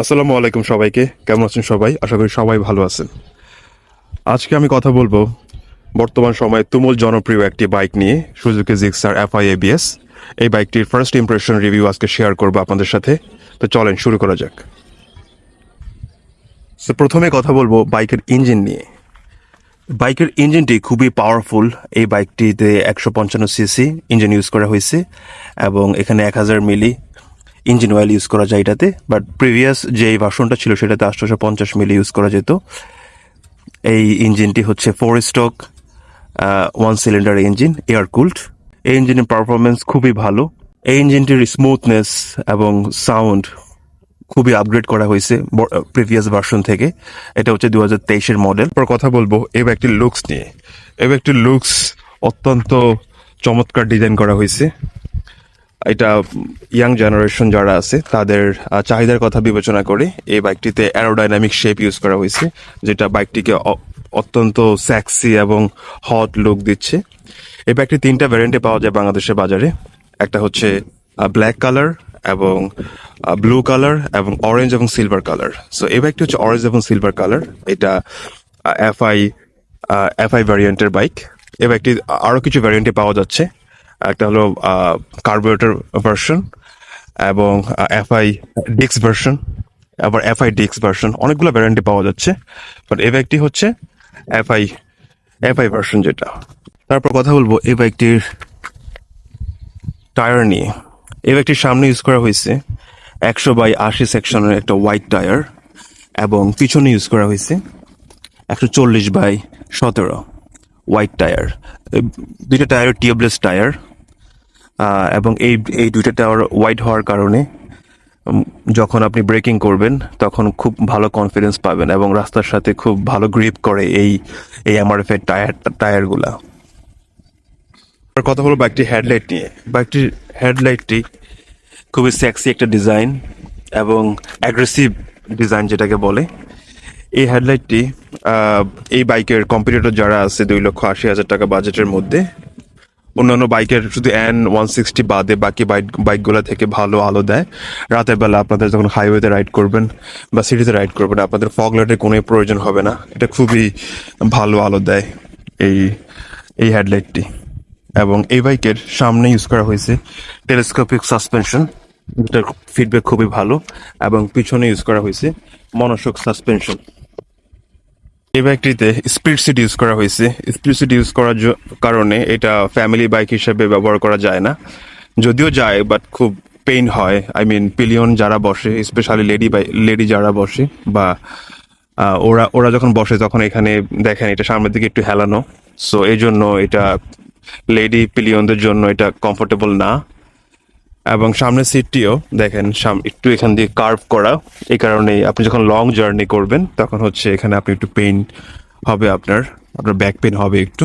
আসসালামু আলাইকুম সবাইকে। কেমন আছেন সবাই? আশা করি সবাই ভালো আছেন। আজকে আমি কথা বলব বর্তমান সময়ে তুমুল জনপ্রিয় একটি বাইক নিয়ে, সুজুকি জিক্সার এফআই এবিএস এই বাইকটির ফার্স্ট ইমপ্রেশন রিভিউ আজকে শেয়ার করব আপনাদের সাথে। তো চলেন, শুরু করা যাক। তো প্রথমে কথা বলব বাইকের ইঞ্জিন নিয়ে। বাইকের ইঞ্জিনটি খুবই পাওয়ারফুল এই বাইকটিতে একশো পঞ্চান্ন সিসি ইঞ্জিন ইউজ করা হয়েছে এবং এখানে এক হাজার মিলি ইঞ্জিন অয়েল ইউজ করা যায় এটাতে বাট প্রিভিয়াস যে ভার্সনটা ছিল সেটাতে আটশোশো পঞ্চাশ মিলি ইউজ করা যেত। এই ইঞ্জিনটি হচ্ছে four stroke one cylinder engine air cooled এই ইঞ্জিনের পারফরমেন্স খুবই ভালো। এই ইঞ্জিনটির স্মুথনেস এবং সাউন্ড খুবই আপগ্রেড করা হয়েছে প্রিভিয়াস ভার্সন থেকে। এটা হচ্ছে দু হাজার তেইশের মডেল পর কথা বলব এই ব্যাগটির লুকস নিয়ে। এই ব্যাগটির লুকস অত্যন্ত চমৎকার ডিজাইন করা হয়েছে। এটা ইয়াং জেনারেশন যারা আছে, তাদের চাহিদার কথা বিবেচনা করে এই বাইকটিতে অ্যারোডাইনামিক শেপ ইউজ করা হয়েছে, যেটা বাইকটিকে অত্যন্ত স্যাক্সি এবং হট লুক দিচ্ছে। এই বাইকটি তিনটা ভ্যারিয়েন্টে পাওয়া যায় বাংলাদেশের বাজারে। একটা হচ্ছে ব্ল্যাক কালার এবং ব্লু কালার এবং অরেঞ্জ এবং সিলভার কালার সো এই বাইকটি হচ্ছে অরেঞ্জ এবং সিলভার কালার এটা এফআই এফআই ভ্যারিয়েন্টের বাইক। এই বাইকটি আরও কিছু ভ্যারিয়েন্টে পাওয়া যাচ্ছে। একটা হলো কার্বোরেটর ভার্সন এবং এফআই ডিক্স ভার্সন আবার এফআই ডিক্স ভার্সন অনেকগুলো ভ্যারিয়েন্টে পাওয়া যাচ্ছে। বাট এ বাইকটি হচ্ছে এফআই এফআই ভার্সন যেটা। তারপর কথা বলব এই বাইকটির টায়ার নিয়ে। এই বাইকটির সামনে ইউজ করা হয়েছে একশো বাই আশি সেকশনের একটা হোয়াইট টায়ার এবং পিছনে ইউজ করা হয়েছে একশো চল্লিশ বাই সতেরো হোয়াইট টায়ার দুইটা টায়ার টিউবলেস টায়ার এবং এই এই দুইটা টাওয়ার ওয়াইড হওয়ার কারণে যখন আপনি ব্রেকিং করবেন, তখন খুব ভালো কনফিডেন্স পাবেন এবং রাস্তার সাথে খুব ভালো গ্রিপ করে এই এই এমআরএফ এর টায়ার টায়ারগুলা কথা হলো বাইকটির হেডলাইট নিয়ে। বাইকটির হেডলাইটটি খুবই সেক্সি একটা ডিজাইন এবং অ্যাগ্রেসিভ ডিজাইন যেটাকে বলে। এই হেডলাইটটি এই বাইকের কম্পিটিটর যারা আছে, দুই লক্ষ আশি হাজার টাকা বাজেটের মধ্যে অন্যান্য বাইকের শুধু এন ওয়ান সিক্সটি বাদে বাকি বাইক, বাইকগুলো থেকে ভালো আলো দেয়। রাতের বেলা আপনাদের যখন হাইওয়েতে রাইড করবেন বা সিটিতে রাইড করবেন, আপনাদের ফগ লাইটের কোনো প্রয়োজন হবে না। এটা খুবই ভালো আলো দেয় এই এই হেডলাইটটি এবং এই বাইকের সামনে ইউজ করা হয়েছে টেলিস্কোপিক সাসপেনশন যেটার ফিডব্যাক খুবই ভালো। এবং পিছনে ইউজ করা হয়েছে মনোশক সাসপেনশন এই বাইকটিতে স্পিড সিট ইউজ করা হয়েছে। স্পিড সিট ইউজ করার কারণে এটা ফ্যামিলি বাইক হিসেবে ব্যবহার করা যায় না। যদিও যায় বাট খুব পেইন হয়। আই মিন পিলিয়ন যারা বসে স্পেশালি লেডি বাই লেডি যারা বসে, বা ওরা ওরা যখন বসে, তখন এখানে দেখেন এটা সামনের দিকে একটু হেলানো। সো এই জন্য এটা লেডি পিলিয়নদের জন্য এটা কমফোর্টেবল না। এবং সামনের সিটটিও দেখেন, সাম, একটু এখান দিয়ে কার্ভ করা। এই কারণে আপনি যখন লং জার্নি করবেন, তখন হচ্ছে এখানে আপনি একটু পেইন হবে আপনার আপনার ব্যাক পেন হবে একটু।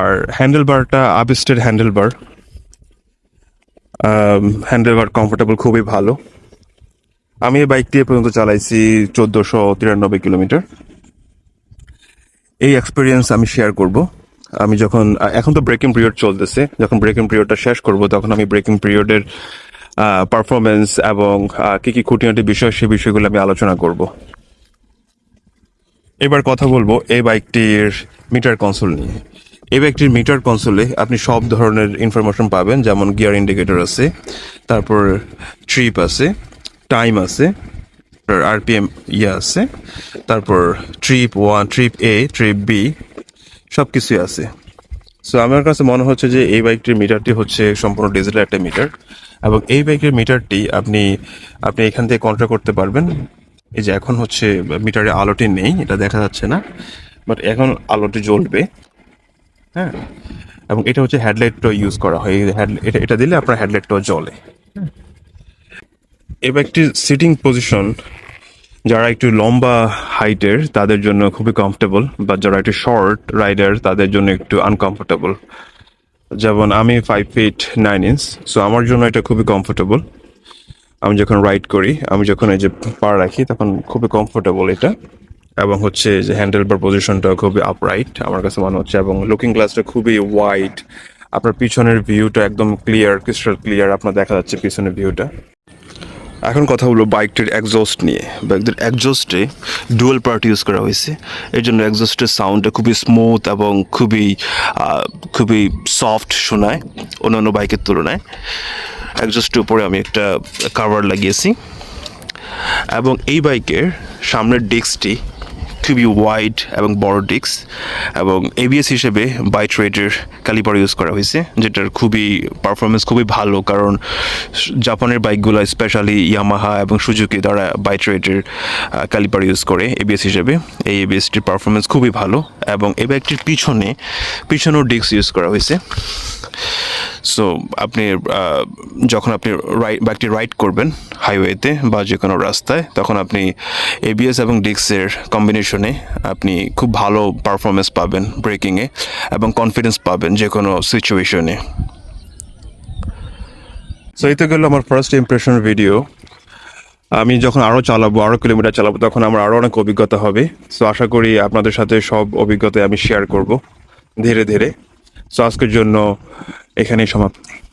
আর হ্যান্ডেল বারটা আবিস্টের handle bar handle bar comfortable খুবই ভালো। আমি এই বাইকটি এ পর্যন্ত চালাইছি চোদ্দোশো তিরানব্বই কিলোমিটার। এই এক্সপিরিয়েন্স আমি শেয়ার করব। আমি যখন এখন তো ব্রেকিং পিরিয়ড চলতেছে। যখন ব্রেকিং পিরিয়ডটা শেষ করব, তখন আমি ব্রেকিং পিরিয়ডের পারফরমেন্স এবং কি কি খুঁটিনাটি বিষয় সেই বিষয়গুলো আমি আলোচনা করব। এবার কথা বলব এই বাইকটির মিটার কনসোল নিয়ে। এই বাইকটির মিটার কনসোলে আপনি সব ধরনের ইনফরমেশন পাবেন, যেমন গিয়ার ইন্ডিকেটর আছে, তারপর ট্রিপ আছে টাইম আছে আরপিএম ইয়ে আছে, তারপর trip one trip A trip B সব কিছুই আছে। সো আমার কাছে মনে হচ্ছে যে এই বাইকটির মিটারটি হচ্ছে সম্পূর্ণ ডিজিটাল একটা মিটার এবং এই বাইকের মিটারটি আপনি আপনি এখান থেকে কন্ট্রোল করতে পারবেন। এই যে এখন হচ্ছে মিটারে আলোটি নেই, এটা দেখা যাচ্ছে না বাট এখন আলোটি জ্বলবে। হ্যাঁ এবং এটা হচ্ছে হেডলাইটটা ইউজ করা হয়। এটা এটা দিলে আপনার হেডলাইটটাও জ্বলে। এই বাইকটির সিটিং পজিশন যারা একটু লম্বা হাইটের, তাদের জন্য খুবই কমফোর্টেবল বা যারা একটু শর্ট রাইডার তাদের জন্য একটু আনকমফোর্টেবল যেমন আমি five feet nine inch so আমার জন্য এটা খুবই কমফোর্টেবল আমি যখন রাইড করি, আমি যখন এই যে পা রাখি, তখন খুবই কমফোর্টেবল এটা। এবং হচ্ছে যে হ্যান্ডেল বার পজিশনটা খুবই আপরাইট আমার কাছে মনে হচ্ছে। এবং লুকিং গ্লাসটা খুবই ওয়াইড আপনার পিছনের ভিউটা একদম ক্লিয়ার ক্রিস্টাল ক্লিয়ার আপনার দেখা যাচ্ছে পিছনের ভিউটা এখন কথা হলো বাইকটির একজস্ট নিয়ে। বাইকটির একজস্টে ডুয়েল পার্ট ইউজ করা হয়েছে। এর জন্য একজস্টের সাউন্ডটা খুবই স্মুথ এবং খুবই খুবই সফট শোনায় অন্যান্য বাইকের তুলনায়। একজস্টের উপরে আমি একটা কাভার লাগিয়েছি। এবং এই বাইকের সামনের ডিস্কটি খুবই ওয়াইড এবং বড় ডিস্ক এবং এবিএস হিসেবে বাইট রেটের ক্যালিপার ইউজ করা হয়েছে, যেটার খুবই পারফরমেন্স খুবই ভালো। কারণ জাপানের বাইকগুলো স্পেশালি ইয়ামাহা এবং সুজুকি তারা বাইট রেটের ক্যালিপার ইউজ করে এবিএস হিসেবে। এই এবিএসটির পারফরমেন্স খুবই ভালো এবং এই বাইকটির পিছনে, পিছনেও ডিস্ক ইউজ করা হয়েছে। সো আপনি যখন আপনি রাইড বাইকটি রাইড করবেন হাইওয়েতে বা যে কোনো রাস্তায়, তখন আপনি এবিএস এবং ডিক্সের কম্বিনেশনে আপনি খুব ভালো পারফরমেন্স পাবেন ব্রেকিংয়ে এবং কনফিডেন্স পাবেন যে কোনো সিচুয়েশনে সো এই তো গেল আমার ফার্স্ট ইমপ্রেশন ভিডিও আমি যখন আরও চালাবো আরও কিলোমিটার চালাবো, তখন আমার আরও অনেক অভিজ্ঞতা হবে। সো আশা করি আপনাদের সাথে সব অভিজ্ঞতা আমি শেয়ার করব ধীরে ধীরে। আজকের জন্য এখানেই সমাপ্তি।